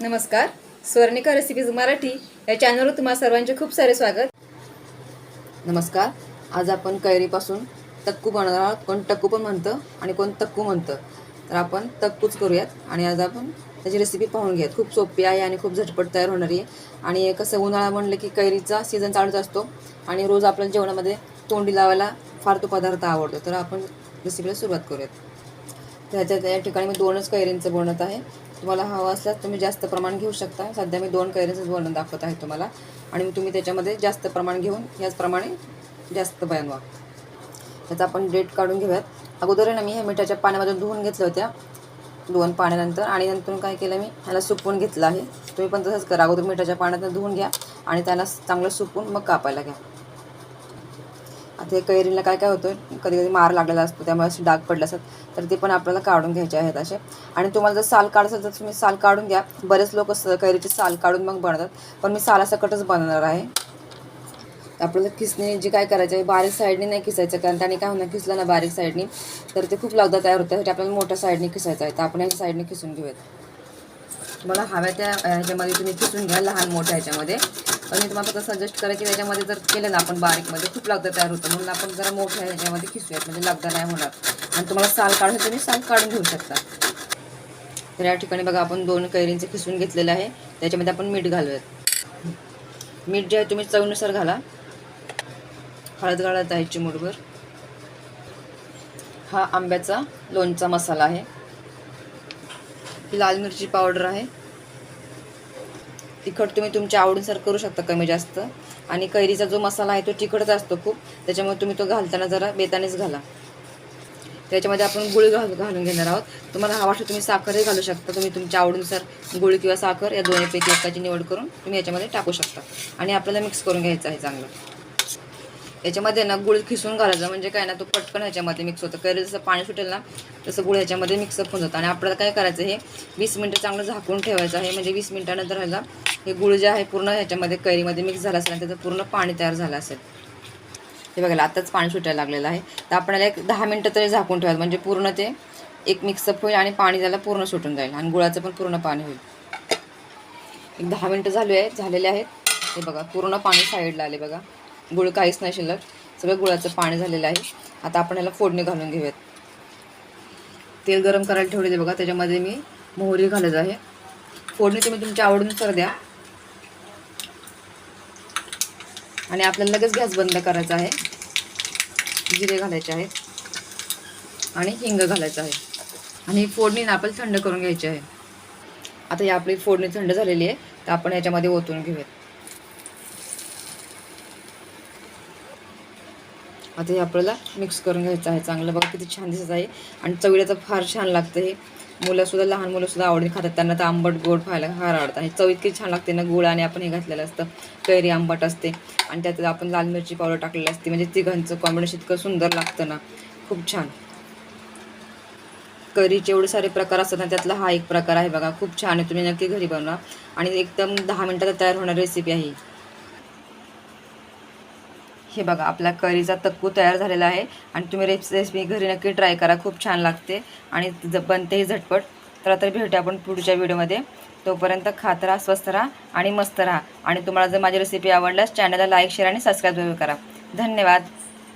नमस्कार. स्वर्णिका रेसिपीज मराठी या चॅनलवर तुम्हाला सर्वांचे खूप सारे स्वागत. नमस्कार. आज आपण कैरीपासून तक्कू बनवणार आहोत. कोण टक्कू पण म्हणतं आणि कोण तक्कू म्हणतं. तर आपण तक्कूच करूयात आणि आज आपण त्याची रेसिपी पाहून घेऊयात. खूप सोपी आहे आणि खूप झटपट तयार होणारी आहे. आणि कसं उन्हाळा म्हणलं की कैरीचा सीझन चालूच असतो. आणि रोज आपल्याला जेवणामध्ये तोंडी लावायला फार तो पदार्थ आवडतो. तर आपण रेसिपीला सुरुवात करूयात. त्याच्या त्या ठिकाणी मी दोनच कैरींचं बनवत आहे. तुम्हाला हवं असल्यास तुम्ही जास्त प्रमाण घेऊ शकता. सध्या मी दोन कैरींचंच बनवून दाखवत आहे तुम्हाला. आणि तुम्ही त्याच्यामध्ये जास्त प्रमाण घेऊन याचप्रमाणे जास्त बनवा त्याचा आपण डेट काढून घेऊयात. अगोदर ना मी ह्या मिठाच्या पाण्यामधून धुवून घेतल्या होत्या. दोन पाण्यानंतर आणि नंतर काय केलं मी ह्याला सुकवून घेतलं आहे. तुम्ही पण तसंच करा. अगोदर मिठाच्या पाण्यात धुवून घ्या आणि त्याला चांगलं सुकवून मग कापायला घ्या. आता कैरीला काय काय होतं कधी कधी मार लागलेला असतो त्यामुळे असे डाग पडले असतात. तर ते पण आपल्याला काढून घ्यायचे आहेत असे. आणि तुम्हाला जर साल काढायचं तर तुम्ही साल काढून घ्या. बरेच लोक कैरीची साल काढून मग बनवतात. पण मी सालासकटच बनवणार आहे. आपल्याला खिसणे जे काय करायचं आहे बारीक साईडने नाही खिसायचं कारण त्याने काय होणार खिसलं ना बारीक साईडने. तर ते खूप लगदा तयार होतं. त्यासाठी आपल्याला मोठ्या साईडने खिसायचं आहे. तर आपण ह्या साईडने खिसून घेऊयात. तुम्हाला हव्या त्या ह्याच्यामध्ये तुम्ही खिसून घ्या लहान मोठ्या ह्याच्यामध्ये. पण मी तुम्हाला फक्त सजेस्ट करा की त्याच्यामध्ये जर केलं ना आपण बारीकमध्ये खूप लगदा तयार होतं. म्हणून आपण जरा मोठ्या ह्याच्यामध्ये खिसूयात म्हणजे लगदा नाही होणार. आणि तुम्हाला साल काढून तुम्ही म्हणजे साल काढून घेऊ शकता. तर या ठिकाणी बघा आपण दोन कैरींचे खिसून घेतलेलं आहे. त्याच्यामध्ये आपण मीठ घालूयात. मीठ जे आहे तुम्ही चवीनुसार घाला. हळद घालत आहे चिमूटभर हा आंब्याचा लोणचा मसाला आहे. ही लाल मिरची पावडर आहे. तिखट तुम्ही तुमच्या आवडीनुसार करू शकता कमी जास्त. आणि कैरीचा जो मसाला आहे तो तिखटच असतो खूप. त्याच्यामुळे तुम्ही तो घालताना जरा बेतानेच घाला. त्याच्यामध्ये आपण गुळ घाल घालून घेणार आहोत. तुम्हाला हवा वाटतं तुम्ही साखरही घालू शकता. तुम्ही तुमच्या आवडीनुसार गुळ किंवा साखर या दोन्हीपैकी एकाची निवड करून तुम्ही याच्यामध्ये टाकू शकता. आणि आपल्याला मिक्स करून घ्यायचं आहे चांगलं. याच्यामध्ये ना गुळ खिसून घालायचं म्हणजे काय ना तो पटकन ह्याच्यामध्ये मिक्स होतं. कैरी जसं पाणी सुटेल ना तसं गुळ ह्याच्यामध्ये मिक्सअप होऊन जातं. आणि आपल्याला काय करायचं हे वीस मिनटं चांगलं झाकून ठेवायचं आहे. म्हणजे वीस मिनटानंतर ह्याला हे गुळ जे आहे पूर्ण ह्याच्यामध्ये कैरीमध्ये मिक्स झालं असेल आणि त्याचं पूर्ण पाणी तयार झालं असेल. हे बघायला आताच पाणी सुटायला लागलेलं आहे. तर आपल्याला एक दहा मिनटं तरी झाकून ठेवायचं. म्हणजे पूर्ण ते एक मिक्सअप होईल आणि पाणी त्याला पूर्ण सुटून जाईल. आणि गुळाचं पण पूर्ण पाणी होईल. एक दहा मिनटं झाले आहेत झालेले आहेत. हे बघा पूर्ण पाणी साईडला आले बघा. गुळ काहीच नाही शिल्लक. सगळं गुळाचं पाणी झालेलं आहे. आता आपण ह्याला फोडणी घालून घेऊयात. तेल गरम करायला ठेवलेले बघा. त्याच्यामध्ये मी मोहरी घालत आहे. फोडणी तुम्ही तुमच्या आवडीनुसार द्या. आणि आपल्याला लगेच गॅस बंद करायचा आहे. जिरे घालायचे आहेत. आणि हिंग घालायचं आहे. आणि ही फोडणी आपल्याला थंड करून घ्यायची आहे. आता ही आपली फोडणी थंड झालेली आहे. तर आपण याच्यामध्ये ओतून घेऊयात. आता हे आपल्याला मिक्स करून घ्यायचं आहे. चांगलं बघा किती छान दिसत आहे. आणि चवीला तर फार छान लागतं हे. मुलंसुद्धा लहान मुलंसुद्धा आवडीने खातात. त्यांना तर आंबट गोड खायला फार आवडतं. आणि चव इतकी छान लागते ना गुळ आणि आपण हे घातलेलं असतं. कैरी आंबट असते. आणि त्यात आपण लाल मिरची पावडर टाकलेली असते. म्हणजे तिघांचं कॉम्बिनेशन इतकं सुंदर लागतं ना. खूप छान. करीचे एवढे सारे प्रकार असतात ना त्यातला हा एक प्रकार आहे बघा. खूप छान आहे. तुम्ही नक्की घरी बनवा. आणि एकदम दहा मिनटात तयार होणारी रेसिपी आहे हे बघा आपला करीचा तक्कू तयार झालेला आहे. आणि तुम्ही रेस रेसिपी घरी नक्की ट्राय करा खूप छान लागते. आणि ज बनतेही झटपट तर आता भेटूया आपण पुढच्या व्हिडिओमध्ये. तोपर्यंत खात राहा स्वस्त राहा आणि मस्त राहा. आणि तुम्हाला जर माझी रेसिपी आवडल्यास चॅनलला लाईक शेअर आणि सबस्क्राईब करा. धन्यवाद.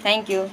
थँक्यू